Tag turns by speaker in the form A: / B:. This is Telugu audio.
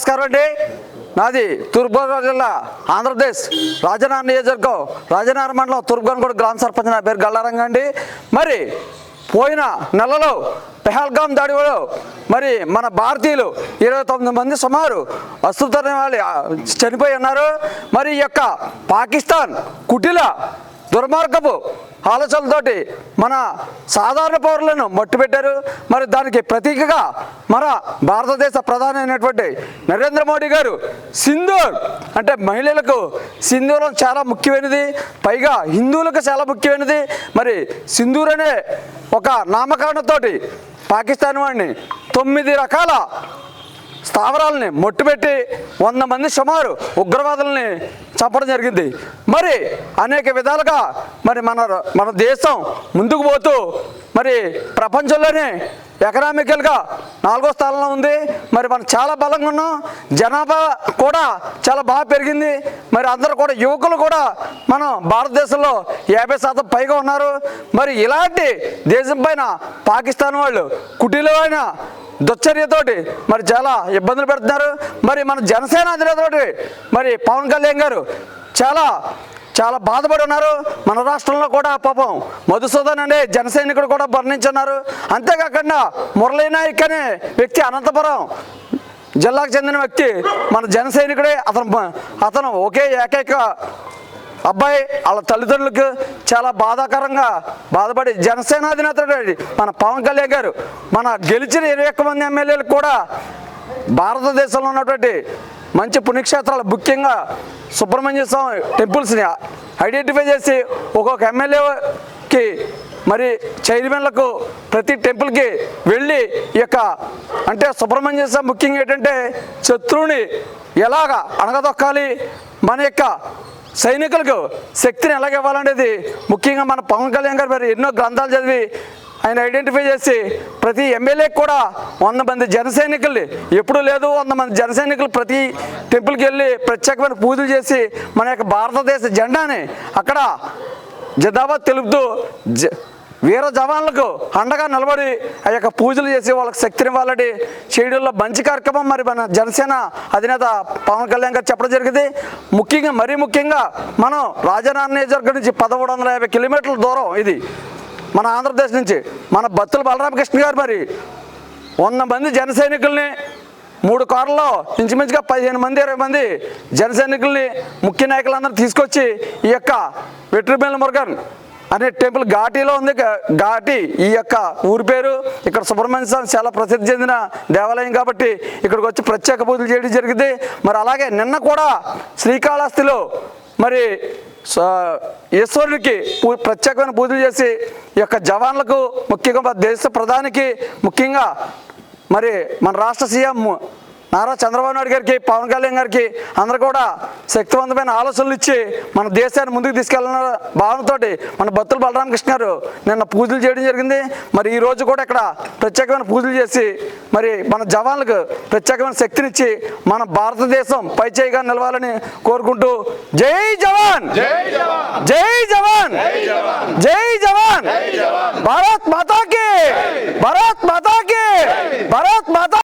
A: నమస్కారం అండి. నాది తూర్పుగోదావరి జిల్లా ఆంధ్రప్రదేశ్ రాజనగరం నియోజకవర్గం రాజనగరం మండలం తూర్పుగోనగూడ గ్రామ సర్పంచ్ నా పేరు గల్లారంగా అండి. మరి పోయిన నెలలో పెహల్గాం దాడిలో మరి మన భారతీయులు ఇరవై తొమ్మిది మంది సుమారు అస్తుతరం వాళ్ళు చనిపోయి ఉన్నారు. మరి ఈ యొక్క పాకిస్తాన్ కుటిల దుర్మార్గపు ఆలోచనలతోటి మన సాధారణ పౌరులను మట్టుపెట్టారు మరి దానికి ప్రతీకగా మన భారతదేశ ప్రధాని అయినటువంటి నరేంద్ర మోడీ గారు సింధూర్ అంటే మహిళలకు సింధూరం చాలా ముఖ్యమైనది. పైగా హిందువులకు చాలా ముఖ్యమైనది. మరి సింధూర్ అనే ఒక నామకరణతోటి పాకిస్తాన్ వాడిని తొమ్మిది రకాల స్థావరాలని మొట్టుపెట్టి వంద మంది సుమారు ఉగ్రవాదుల్ని చంపడం జరిగింది. మరి అనేక విధాలుగా మరి మన మన దేశం ముందుకు పోతూ మరి ప్రపంచంలోనే ఎకనామికల్గా నాలుగో స్థానంలో ఉంది. మరి మనం చాలా బలంగా ఉన్నాం. జనాభా కూడా చాలా బాగా పెరిగింది. మరి అందరూ కూడా యువకులు కూడా మనం భారతదేశంలో యాభై శాతం పైగా ఉన్నారు. మరి ఇలాంటి దేశం పైన పాకిస్తాన్ వాళ్ళు కుటీలమైన దుశ్చర్యతోటి మరి చాలా ఇబ్బందులు పెడుతున్నారు. మరి మన జనసేన అధినేతతోటి మరి పవన్ కళ్యాణ్ గారు చాలా చాలా బాధపడి ఉన్నారు. మన రాష్ట్రంలో కూడా పాపం మధుసూదన్ అనే జనసైనికుడు కూడా వర్ణించున్నారు అంతేకాకుండా మురళీ నాయక్ అనే వ్యక్తి అనంతపురం జిల్లాకు చెందిన వ్యక్తి మన జనసైనికుడే అతను అతను ఒకే ఏకైక అబ్బాయి. వాళ్ళ తల్లిదండ్రులకు చాలా బాధాకరంగా బాధపడి జనసేన అధినేత మన పవన్ కళ్యాణ్ గారు మన గెలిచిన ఇరవై ఒక్క మంది ఎమ్మెల్యేలు కూడా భారతదేశంలో ఉన్నటువంటి మంచి పుణ్యక్షేత్రాలు ముఖ్యంగా సుబ్రహ్మణ్య స్వామి టెంపుల్స్ని ఐడెంటిఫై చేసి ఒక్కొక్క ఎమ్మెల్యేకి మరి చైర్మన్లకు ప్రతి టెంపుల్కి వెళ్ళి ఈ యొక్క అంటే సుబ్రహ్మణ్య స్వామి ముఖ్యంగా ఏంటంటే శత్రువుని ఎలాగా అణగదొక్కాలి మన యొక్క సైనికులకు శక్తిని ఎలాగ ఇవ్వాలనేది ముఖ్యంగా మన పవన్ కళ్యాణ్ గారు మరి ఎన్నో గ్రంథాలు చదివి ఆయన ఐడెంటిఫై చేసి ప్రతి ఎమ్మెల్యేకి కూడా వంద మంది జన సైనికుల్ని ఎప్పుడూ లేదు వంద మంది జన సైనికులు ప్రతి టెంపుల్కి వెళ్ళి ప్రత్యేకమైన పూజలు చేసి మన యొక్క భారతదేశ జెండాని అక్కడ జదాబాద్ తెలుపుతూ జ వీర జవాన్లకు అండగా నిలబడి ఆ యొక్క పూజలు చేసి వాళ్ళకి శక్తినివ్వాలని చేయడంలో మంచి కార్యక్రమం మరి మన జనసేన అధినేత పవన్ కళ్యాణ్ గారు చెప్పడం జరిగింది. ముఖ్యంగా మరీ ముఖ్యంగా మనం రాజధాని నియోజకవర్గం నుంచి పదమూడు వందల యాభై కిలోమీటర్ల దూరం ఇది. మన ఆంధ్రప్రదేశ్ నుంచి మన బత్తుల బలరామకృష్ణ గారు మరి వంద మంది జన సైనికుల్ని మూడు కార్లలో ఇంచుమించుగా పదిహేను మంది ఇరవై మంది జన సైనికుల్ని ముఖ్య నాయకులందరూ తీసుకొచ్చి ఈ యొక్క వెట్రిబెల్ మురుగన్ అనే టెంపుల్ ఘాటీలో ఉంది. ఘాటి ఈ యొక్క ఊరి పేరు. ఇక్కడ సుబ్రహ్మణ్య స్వామి చాలా ప్రసిద్ధి చెందిన దేవాలయం కాబట్టి ఇక్కడికి వచ్చి ప్రత్యేక పూజలు చేయడం జరిగింది. మరి అలాగే నిన్న కూడా శ్రీకాళహస్తిలో మరి ఈశ్వరుడికి పూ ప్రత్యేకమైన పూజలు చేసి ఈ యొక్క జవాన్లకు ముఖ్యంగా దేశ ప్రధానికి ముఖ్యంగా మరి మన రాష్ట్ర సీఎం నారా చంద్రబాబు నాయుడు గారికి పవన్ కళ్యాణ్ గారికి అందరూ కూడా శక్తివంతమైన ఆలోచనలు ఇచ్చి మన దేశాన్ని ముందుకు తీసుకెళ్ళిన భావనతో మన భక్తులు బలరామకృష్ణ గారు నిన్న పూజలు చేయడం జరిగింది. మరి ఈ రోజు కూడా ఇక్కడ ప్రత్యేకమైన పూజలు చేసి మరి మన జవాన్లకు ప్రత్యేకమైన శక్తినిచ్చి మన భారతదేశం పై చేయిగా నిలవాలని కోరుకుంటూ జై జవాన్! జై జవాన్! జై జవాన్! భారత్ మాతాకి! భారత్ మాతాకి! భారత్ మాతా